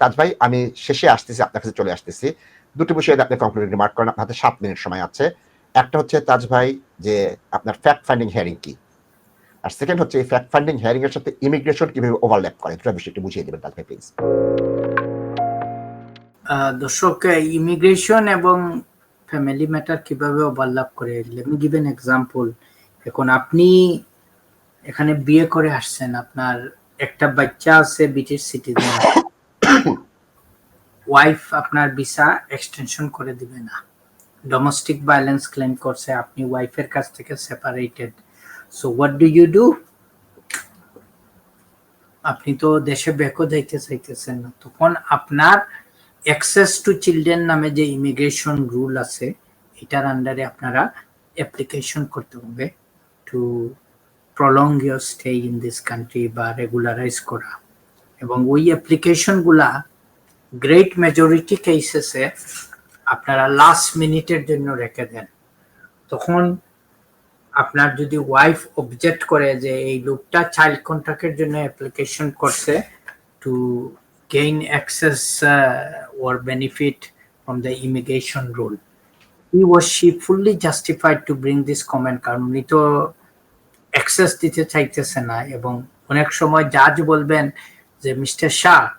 তাজ ভাই, আমি শেষে আসতেছি, আপনার কাছে চলে আসতেছি। দুটো বিষয়ে আপনি কনক্লুডিং রিমার্ক করেন, আপনার সাত মিনিট সময় আছে। একটা হচ্ছে তাজ ভাই, যে আপনার ফ্যাক্ট ফাইন্ডিং হিয়ারিং কি? আর সেকেন্ড হচ্ছে এই ফ্যাক্ট ফাইন্ডিং হিয়ারিং এর সাথে ইমিগ্রেশন কীভাবে ওভারল্যাপ করে? দুটো বিষয় একটু বুঝিয়ে দেবেন, তাজ ভাই প্লিজ দর্শক ইমিগ্রেশন এবং ফ্যামিলি ম্যাটার কীভাবে ওভারল্যাপ করে? Let me give an example এখন আপনি এখানে বিয়ে করে আসছেন, আপনার একটা বাচ্চা আছে ব্রিটিশ সিটিজেন ওয়াইফ আপনার ভিসা এক্সটেনশন করে দিবে না। ডোমেস্টিক ভায়োলেন্স ক্লেম করছে, আপনি ওয়াইফের কাছ থেকে separated so what do you do আপনি তো দেশে বেকো যাইতে চাইতেছেন না। তখন আপনার অ্যাক্সেস টু চিলড্রেন নামে যে ইমিগ্রেশন রুল আছে, এটার আন্ডারে আপনারা অ্যাপ্লিকেশন করতে হবে to prolong your stay in this country বা রেগুলারাইজ করা। এবং ওই অ্যাপ্লিকেশনগুলা গ্রেট মেজরিটি কেসেসে আপনারা লাস্ট মিনিটের জন্য রেখে দেন তখন আপনার যদি ওয়াইফ অবজেক্ট করে যে এই লোকটা চাইল্ড কন্ট্রাক্টের জন্য অ্যাপ্লিকেশন করছে to access uh, or benefit from the immigration rule. He was she fully justified to bring this comment কারণ উনি তো অ্যাক্সেস দিতে চাইতেছে না এবং অনেক সময় জাজ বলবেন the Mr. Shah.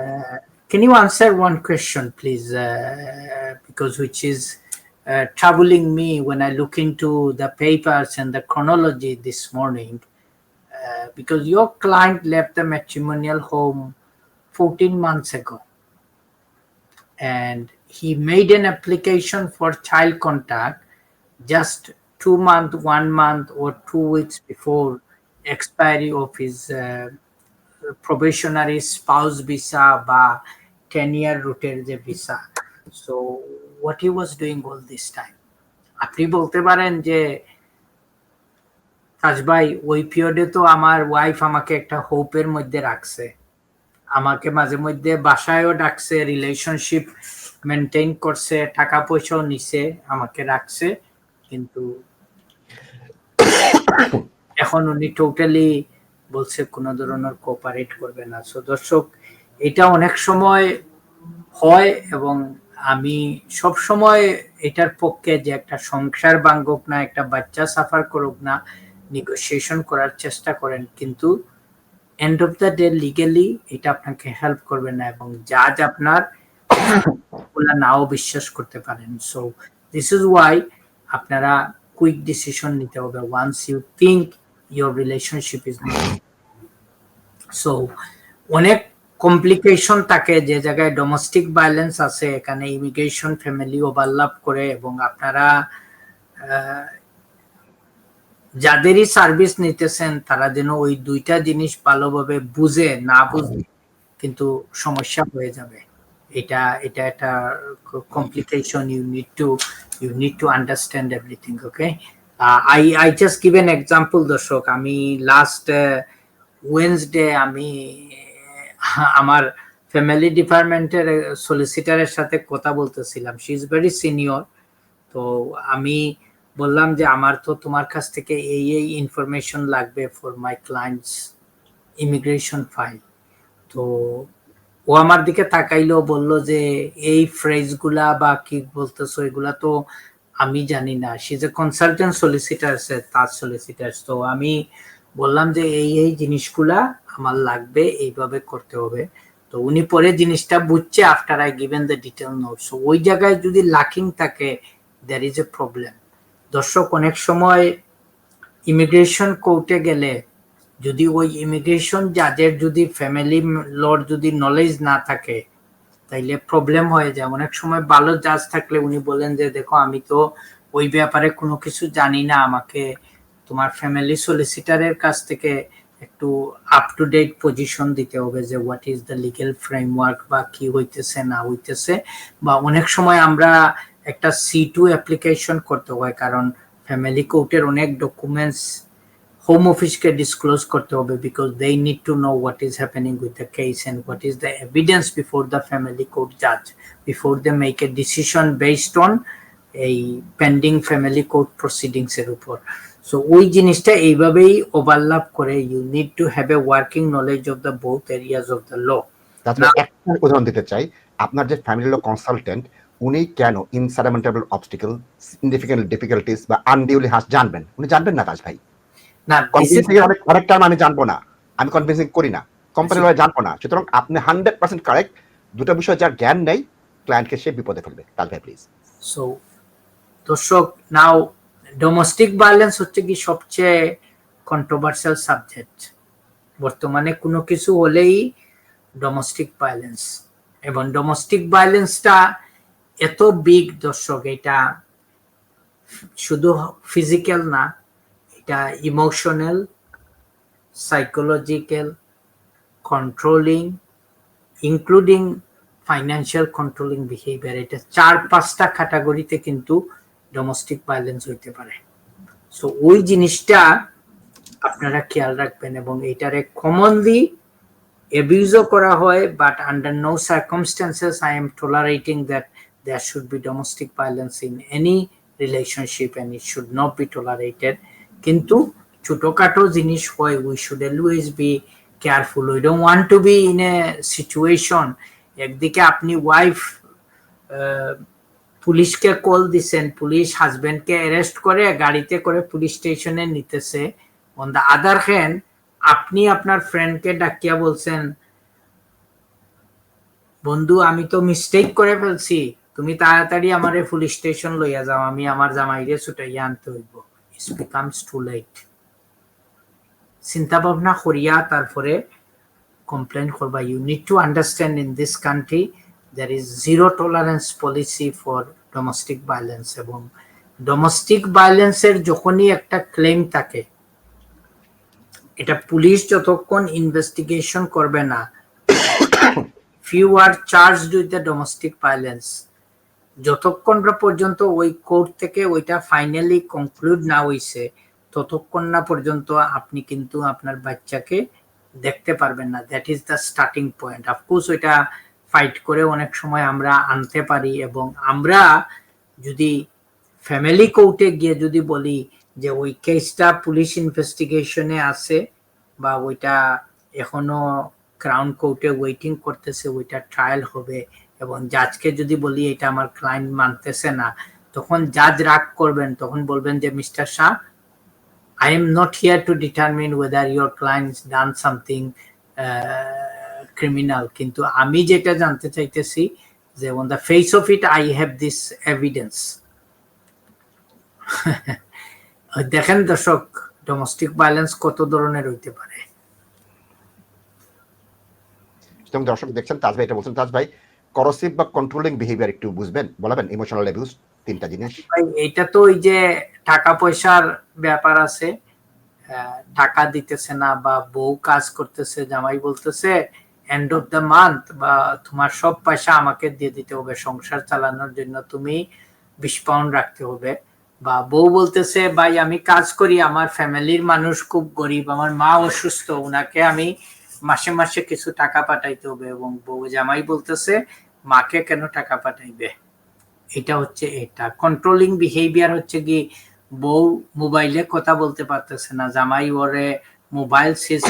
Uh, can you answer one question, please? Uh, because which is uh, troubling me when I look into the papers and the chronology this morning. because your client left the matrimonial home 14 months ago and he made an application for child contact just two months, one month or two weeks before expiry of his uh, probationary spouse visa বা 10 year রুটের যে visa so, what he was doing all this time আপনি বলতে পারেন যে কাজ ভাই, ওই পিরিয়ডে তো আমার ওয়াইফ আমাকে একটা হোপের মধ্যে রাখছে। আমাকে মাঝে মধ্যে বাসায়ও ডাকছে রিলেশনশিপ মেনটেন করছে টাকা পয়সাও নিছে, আমাকে রাখছে। কিন্তু এখন উনি টোটালি বলছে, কোনো ধরনের কোঅপারেট করবে না। সো দর্শক, এটা অনেক সময় হয় এবং আমি সব সময় এটার পক্ষে যে একটা সংসার ভাঙ্গুক না, একটা বাচ্চা সাফার করুক না নেগোসিয়েশন করার চেষ্টা করেন, কিন্তু end of the day legally এটা আপনাকে হেল্প করবে না এবং জাজ আপনার ওগুলা নাও বিশ্বাস করতে পারেন। সো দিস ইজ ওয়াই আপনারা কুইক ডিসিশন নিতে হবে। Once you think your relationship is so অনেক কমপ্লিকেশন থাকে যে জায়গায় ডোমেস্টিক ভায়োলেন্স আছে, এখানে ইমিগ্রেশন ফ্যামিলি ওভারল্যাপ করে এবং আপনারা যাদেরই সার্ভিস নিতেছেন, তারা যেন ওই দুইটা জিনিস ভালোভাবে বুঝে, না বুঝে, কিন্তু সমস্যা হয়ে যাবে। এটা এটা একটা complication you need to you need to understand everything okay I I just give an example দর্শক. আমি লাস্ট ওয়েন্সডে আমি আমার ফ্যামিলি ডিপার্টমেন্টের সলিসিটারের সাথে কথা বলতেছিলাম। শি ইজ ভেরি সিনিয়র তো আমি বললাম যে, আমার তো তোমার কাছ থেকে এই এই ইনফরমেশন লাগবে for my clients immigration file তো ও আমার দিকে তাকাইলো, বলল যে, এই ফ্রেজগুলা বা কি বলতেছো, এগুলা তো আমি জানি না। সে যে কনসালটেন্ট সলিসিটার তার সলিসিটার তো আমি বললাম যে, এই এই জিনিসগুলা আমার লাগবে, এইভাবে করতে হবে। তো উনি পরে জিনিসটা বুঝছে after I given the detail note so ওই জায়গায় যদি লাকিং থাকে দ্যার ইজ এ প্রবলেম দর্শক, অনেক সময় ইমিগ্রেশন কোর্টে গেলে যদি ওই ইমিগ্রেশন জাজের যদি ফ্যামিলি লর যদি নলেজ না থাকে তাইলে প্রবলেম হয়ে যায় অনেক সময় ভালো জাজ থাকলে উনি বলেন যে, দেখো, আমি তো ওই ব্যাপারে কোনো কিছু জানি না। আমাকে তোমার ফ্যামিলি সলিসিটারের কাছ থেকে একটু আপ টু ডেট পজিশন দিতে হবে যে what is the legal framework বা কি হইতেছে, না হইতেছে। বা অনেক সময় আমরা একটা সি টু অ্যাপ্লিকেশন করতে হয়, কারণ ফ্যামিলি কোর্টের অনেক ডকুমেন্টস হোম অফিসকে ডিসক্লোজ করতে হবে because they need to know what is happening with the case and what is the evidence before the family court জাজ before they make a decision based on এই pending family court proceedings এর উপর। So ওই জিনিসটা এইভাবেই overlap করে you need to have a working knowledge of the both areas of the law উদাহরণ দিতে চাই আপনার যে ফ্যামিলি ল কনসালটেন্ট উনি কেন ইনসারামেন্টেবল অবস্টিকেল সিগনিফিকেন্ট ডিফিকাল্টিস বা আনডিউলি হাস জানবেন? উনি জানবেন না তাজ ভাই? না কনভিন্সিং এর অনেক অনেক টার্ম আমি জানব না। আমি কনভিন্সিং করি না। কোম্পানি লয় জানব না। সুতরাং আপনি হান্ড্রেড পার্সেন্ট কারেক্ট দুটো বিষয় যার জ্ঞান নেই ক্লায়েন্টকে সে বিপদে ফেলবে। ভাই প্লিজ সো দর্শক নাও ডোমেস্টিক ভায়োলেন্স হচ্ছে কি সবচেয়ে কন্ট্রোভার্সিয়াল সাবজেক্ট বর্তমানে কোনো কিছু হলেই ডোমেস্টিক ভায়োলেন্স এবং ডোমেস্টিক ভায়োলেন্সটা এত বিগ দর্শক এটা শুধু ফিজিক্যাল না এটা emotional psychological controlling including financial controlling behaviour এটা চার পাঁচটা ক্যাটাগরিতে কিন্তু ডোমেস্টিক ভায়োলেন্স হইতে পারে। সো ওই জিনিসটা আপনারা খেয়াল রাখবেন এবং এটারে কমনলি অ্যাবিউজও করা হয় but under no circumstances I am tolerating that there should be domestic violence in any relationship and it should not be tolerated কিন্তু ছোটখাটো জিনিস হয় we should always be careful we don't want to be in a situation একদিকে আপনি wife পুলিশকে call দিছেন, police হাজবেন্ডকে arrest করে, গাড়িতে করে পুলিশ স্টেশনে নিতেছে। অন দ্য আদার হ্যান্ড আপনি আপনার ফ্রেন্ডকে ডাকিয়া বলছেন, বন্ধু, আমি তো মিস্টেক করে ফেলছি, তুমি তাড়াতাড়ি আমারে পুলিশ স্টেশন লইয়া যাও, আমি আমার জামাইরে ছুটাইয়া আনতে হইব। ইটস বিকামস টু লেট চিন্তা ভাবনা করিয়া তারপরে complaint করবা, you need to understand in this country, there is zero tolerance policy for domestic violence এবং ডোমেস্টিক ভায়োলেন্সের যখনই একটা ক্লেম থাকে, এটা পুলিশ যতক্ষণ ইনভেস্টিগেশন করবে না few are charged with the domestic violence যতক্ষণ না পর্যন্ত ওই কোর্ট থেকে ওইটা ফাইনালি কনক্লুড না হইছে, ততক্ষণ না পর্যন্ত আপনি কিন্তু আপনার বাচ্চাকে দেখতে পারবেন না। That is the starting point of course ওইটা ফাইট করে অনেক সময় আমরা আনতে পারি এবং আমরা যদি ফ্যামিলি কোর্টে গিয়ে যদি বলি যে ওই কেসটা পুলিশ ইনভেস্টিগেশনে আছে বা ওইটা এখনও ক্রাউন কোর্টে ওয়েটিং করতেছে, ওইটা ট্রায়াল হবে এবং জাজকে যদি বলি, এটা আমার ক্লায়েন্ট মানতেছে না, তখন জাজ রাগ করবেন, তখন বলবেন যে, mister Shah I am not here to determine whether your client's done something criminal. কিন্তু আমি যেটা জানতে চাইতেছি যে, on the face of it I have this evidence দেখেন দর্শক ডোমেস্টিক ভায়োলেন্স কত ধরনের হইতে পারে দর্শক দেখছেন তাজ ভাই এটা বলছেন তাজ ভাই করসিভ বা কন্ট্রোলিং বিহেভিয়ার একটু বুঝবেন, বলাবেন ইমোশনাল অ্যাবিউজ তিনটা জিনিস। এটা তো ওই যে টাকা পয়সার ব্যাপার আছে। টাকা দিতেছে না বা বউ কাজ করতেছে, জামাই বলতেছে এন্ড অফ দ্য মান্থ বা তোমার সব পয়সা আমাকে দিয়ে দিতে হবে, সংসার চালানোর জন্য তুমি বিশ পাউন্ড রাখতে হবে। বা বউ বলতেছে, ভাই, আমি কাজ করি, আমার ফ্যামিলির মানুষ খুব গরিব, আমার মা অসুস্থ ওনাকে আমি মাসে মাসে কিছু টাকা পাঠাইতে হবে এবং বউ জামাই বলতেছে মাকে কেন টাকা পাঠাইবে? এটা হচ্ছে এটা। কন্ট্রোলিং বিহেভিয়ার হচ্ছে কি বউ মোবাইলে কথা বলতে পারতেছে না। জামাই ওরে মোবাইল শেষ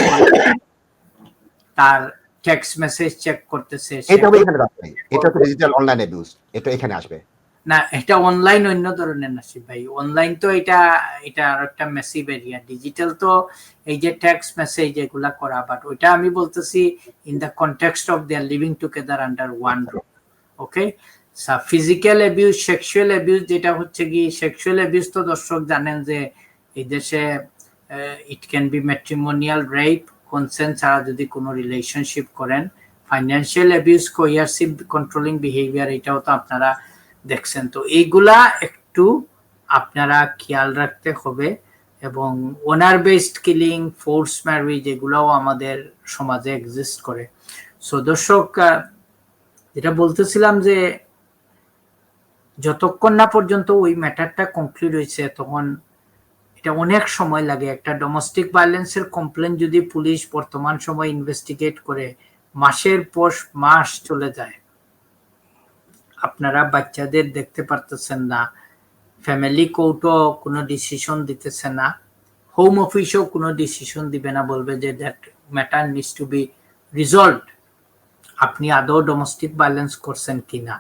তার টেক্সট মেসেজ চেক করতেছে এটা হবে এখানে এটা হচ্ছে ডিজিটাল অনলাইন অ্যাবিউজ এটা এখানে আসবে। না, এটা অনলাইন অন্য ধরনের নাসিব ভাই। অনলাইন তো এটা এটা আর একটা মেসিভ এরিয়া ডিজিটাল তো এই যে টেক্সট মেসেজ এগুলা করা বাট ওইটা আমি বলতেছি in the context of their living together under one room okay physical abuse sexual abuse যেটা হচ্ছে কি সেক্সুয়াল অ্যাবিউজ তো দর্শক জানেন যে এই দেশে it can be matrimonial rape consent ছাড়া যদি কোনো রিলেশনশিপ করেন financial abuse coercive controlling behaviour এটাও তো আপনারা দেখছেন। তো এইগুলা একটু আপনারা খেয়াল রাখতে হবে এবং honour based killing force marriage এগুলাও আমাদের সমাজে এক্সিস্ট করে। সো দর্শক যেটা বলতেছিলাম যে যতক্ষণ না পর্যন্ত ওই ম্যাটারটা কমপ্লিট হয়েছে, তখন এটা অনেক সময় লাগে। একটা ডোমেস্টিক ভায়োলেন্সের কমপ্লেন যদি পুলিশ বর্তমান সময় ইনভেস্টিগেট করে, মাসের পর মাস চলে যায়। আপনারা বাচ্চাদের দেখতে পারতেছেন না। ফ্যামিলি কোর্টও কোনো ডিসিশন দিতেছে না। হোম অফিসও কোনো ডিসিশন দিবে না, বলবে যে that matter needs to be resolve আপনি আদৌ ডোমেস্টিক ভায়োলেন্স করছেন কিনা।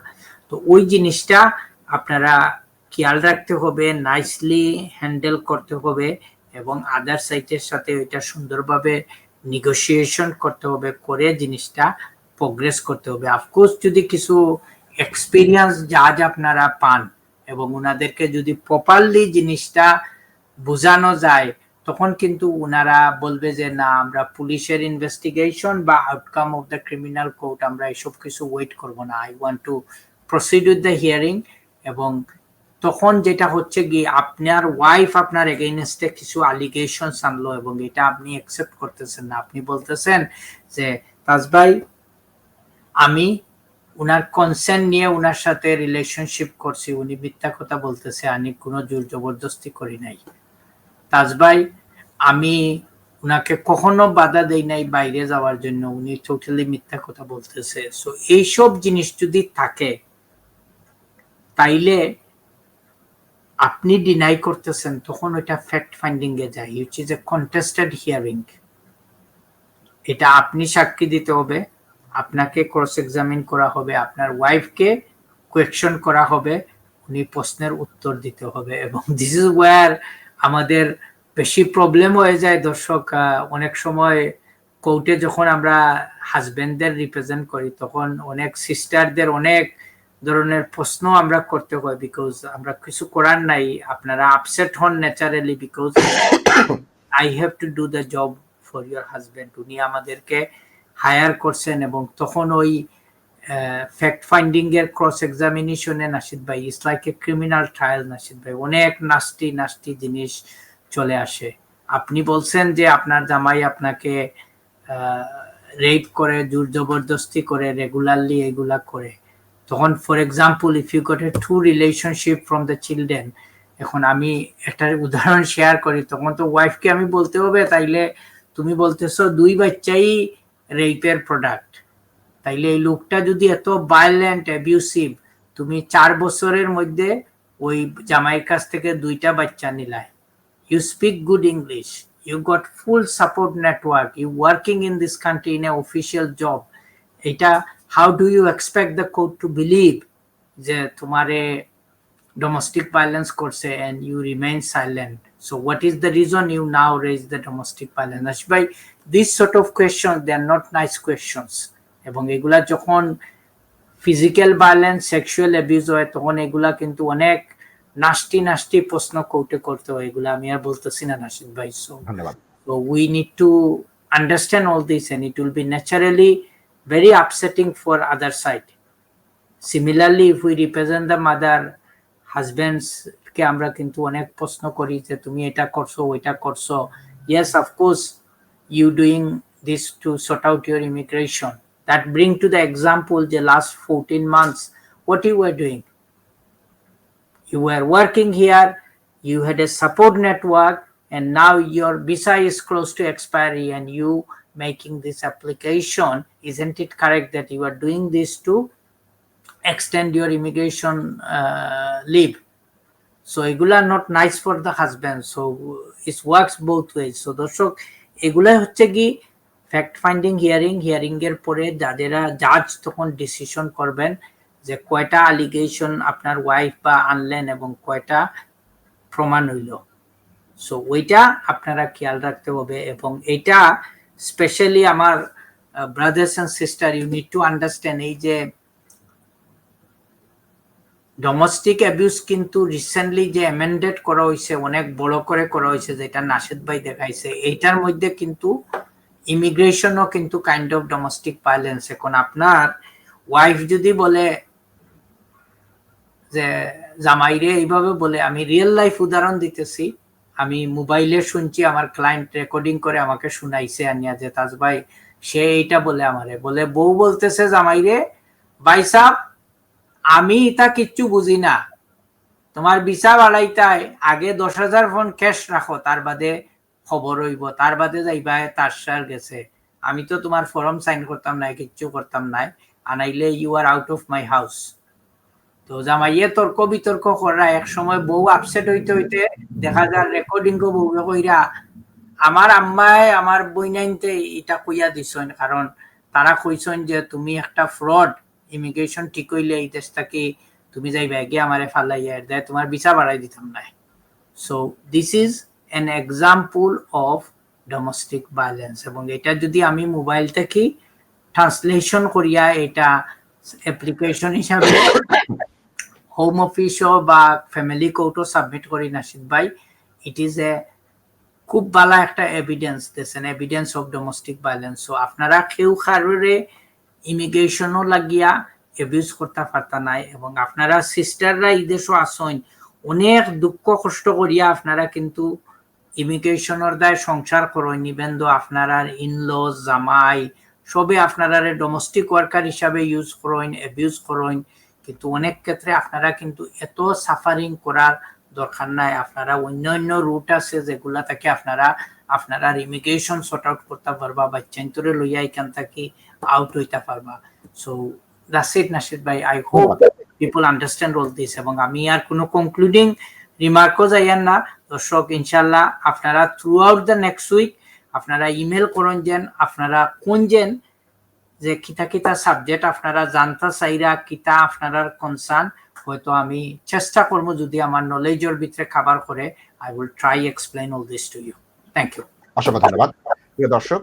তো ওই জিনিসটা আপনারা খেয়াল রাখতে হবে নাইসলি হ্যান্ডেল করতে হবে এবং আদার সাইটের সাথে ওইটা সুন্দরভাবে নেগোসিয়েশন করতে হবে, করে জিনিসটা প্রোগ্রেস করতে হবে। অফকোর্স যদি কিছু এক্সপিরিয়েন্স যা জাজ আপনারা পান এবং ওনাদেরকে যদি প্রপারলি জিনিসটা বোঝানো যায়, তখন কিন্তু ওনারা বলবে যে, না, আমরা পুলিশের ইনভেস্টিগেশন বা outcome of the criminal court আমরা এসব কিছু ওয়েট করব না। I want to proceed with the hearing এবং তখন যেটা হচ্ছে কি, আপনার ওয়াইফ আপনার এগেইনস্টে কিছু আলিগেশন আনলো এবং এটা আপনি অ্যাকসেপ্ট করতেছেন না। আপনি বলতেছেন যে তাজ ভাই আমি উনার কনসেন্ট নিয়ে উনার সাথে রিলেশনশিপ করছি। উনি মিথ্যা কথা বলতেছে, আমি কোনো জোর জবরদস্তি করি নাই। তাজ ভাই, আমি উনাকে কখনো বাধা দেই নাই বাইরে যাওয়ার জন্য। উনি টোটালি মিথ্যা কথা বলতেছে। সো এইসব জিনিস যদি থাকে, তাইলে আপনি ডিনাই করতেছেন, তখন ওইটা ফ্যাক্ট ফাইন্ডিং এ যায় which is a contested hearing এটা আপনি সাক্ষী দিতে হবে। আপনাকে ক্রস এক্সামিন করা হবে, আপনার ওয়াইফকে কোয়েকশন করা হবে, উনি প্রশ্নের উত্তর দিতে হবে এবং দিস ইজ ওয়ার আমাদের বেশি প্রবলেম হয়ে যায় দর্শক অনেক সময় কোর্টে যখন আমরা হাজবেন্ডদের রিপ্রেজেন্ট করি, তখন অনেক সিস্টারদের অনেক ধরনের প্রশ্ন আমরা করতে হয় বিকজ আমরা কিছু করার নাই, আপনারা আপসেট হন naturally because I have to do the job for your husband উনি আমাদেরকে হায়ার করছেন এবং তখন ওই ফ্যাক্ট ফাইন্ডিং এর ক্রস এক্সামিনেশনে নাসিদ ভাই it's like a criminal trial Nasid ভাই। অনেক নাস্তি নাস্তি জিনিস চলে আসে। আপনি বলছেন যে আপনার জামাই আপনাকে রেপ করে, জোর জবরদস্তি করে রেগুলারলি এগুলা করে। তখন for example if you got a to relationship from the children এখন আমি একটা উদাহরণ শেয়ার করি, তখন তো ওয়াইফকে আমি বলতে হবে, তাইলে তুমি বলতেছো, দুই বাচ্চাই রেপের প্রোডাক্ট তাইলে এই লোকটা যদি এত ভায়োলেন্ট অ্যাবিউসিভ তুমি চার বছরের মধ্যে ওই জামাইয়ের কাছ থেকে দুইটা বাচ্চা নিলায় you speak good English you got full support network you working in this country in a official job এটা how do you expect the court to believe যে তোমারে domestic violence করছে and you remain silent? So what is the reason you now raise the domestic violence? Ashbhai, this sort of question they are not nice questions এবং এগুলা যখন physical violence sexual abuse হয় তখন এগুলা কিন্তু অনেক নাস্তি নাস্তি প্রশ্ন কৌটে করতে হয়। এগুলা আমি আর বলতেছি না নাসিদ ভাই so we need to understand all this and it will be naturally very upsetting for other side similarly if we represent the mother husbands কে আমরা কিন্তু অনেক প্রশ্ন করি যে তুমি এটা করছ ওইটা করছ। Yes of course you doing this to sort out your immigration that bring to the example the last 14 months what you were doing you were working here you had a support network and now your visa is close to expiry and you making this application isn't it correct that you are doing this to extend your immigration uh, leave so এগুলা not nice for the husband so it works both ways so দর্শক এগুলাই হচ্ছে কি fact finding hearing hearing এর পরে যাদেরা জাজ তখন decision করবেন যে কয়টা আলিগেশন আপনার ওয়াইফ বা আনলেন এবং কয়টা প্রমাণ হইল। সো ওইটা আপনারা খেয়াল রাখতে হবে এবং এটা স্পেশালি আমার brothers and sister you need to understand এই যে ডোমেস্টিক অ্যাবিউস কিন্তু রিসেন্টলি যে অ্যামেন্ডেড করা হয়েছে অনেক বড় করে করা হয়েছে যেটা নাসিদ ভাই দেখাইছে, এইটার মধ্যে কিন্তু ইমিগ্রেশনও কিন্তু কাইন্ড অফ ডোমেস্টিক ভায়োলেন্স এখন আপনার ওয়াইফ যদি বলে যে, জামাইরে এইভাবে বলে, আমি রিয়েল লাইফ উদাহরণ দিতেছি, আমি মোবাইলে শুনছি, আমার ক্লায়েন্ট রেকর্ডিং করে আমাকে শুনাইছে আনিয়া যে, তাজ ভাই, সে এইটা বলে আমারে। বলে, বউ বলতেছে জামাইরে, ভাই সাহ আমি এটা কিচ্ছু বুঝি না। তোমার বিচা বাড়াইতাই আগে দশ হাজার ফোন ক্যাশ রাখো তার বাদে খবর হইব তার বাদে যাইবা তার সার গেছে। আমি তো তোমার ফর্ম সাইন করতাম নাই, কিচ্ছু করতাম নাই, আনাইলে you are out of my house তো জামাইয়ে তর্ক বিতর্ক করা এক সময় বউ আপসেট হইতে হইতে দেখা যায় রেকর্ডিং কো বউকে কইরা আমার আম্মায় আমার বইনাইনতে এটা কইয়া দিছেন কারণ তারা কইছেন যে তুমি একটা ফ্রড ইমিগ্রেশন ঠিক হইলে এই দেশ থেকে তুমি যাই ব্যাগে আমারে ফালাইয়া দেয়, তোমার ভিসা বাড়াই দিতাম না। So this is an example of domestic violence এবং এটা যদি আমি মোবাইল থেকে ট্রান্সলেশন করিয়া এটা অ্যাপ্লিকেশন হিসাবে হোম অফিসও বা ফ্যামিলি কোর্টও সাবমিট করি নাসিদ ভাই ইট ইজ এ খুব ভালো একটা এভিডেন্স দিয়েছেন evidence of domestic violence so আপনারা কেউ কারোরে ইমিগ্রেশনও লাগিয়া এবিউজ করতে পারতা নাই এবং আপনারা সিস্টাররা এই দেশও আসেন অনেক দুঃখ কষ্ট করিয়া আপনারা কিন্তু ইমিগ্রেশনের দায় সংসার করেন ইভেন দো আপনারা ইনলস জামাই, সবে আপনারা ডোমেস্টিক ওয়ার্কার হিসাবে ইউজ করেন অ্যাবিউজ করেন, কিন্তু অনেক ক্ষেত্রে আপনারা কিন্তু এত সাফারিং করার দরকার নাই। আপনারা অন্য অন্য রুট আছে যেগুলা থেকে আপনারা আপনারা ইমিগ্রেশন সর্ট আউট করতে পারবা, বাচ্চান্তরে লইয়া এখান থেকে আউট হইতে পারবা। সো দ্যাটস ইট ভাই. I hope people understand all this এবং আমি আর কোনো কনক্লুডিং রিমার্কও যাইয়েন না। দর্শক ইনশাল্লাহ আপনারা throughout the next week আপনারা ইমেল করুন যেন আপনারা কোন যেন যে কিতা কিতা সাবজেক্ট আপনারা জানতা চাইরা কিতা আপনারা কনসার্ন হয়তো আমি চেষ্টা করব যদি আমার নলেজের ভিতরে খাবার করে। I will try explain all this to you thank you অসংখ্য ধন্যবাদ। প্রিয় দর্শক।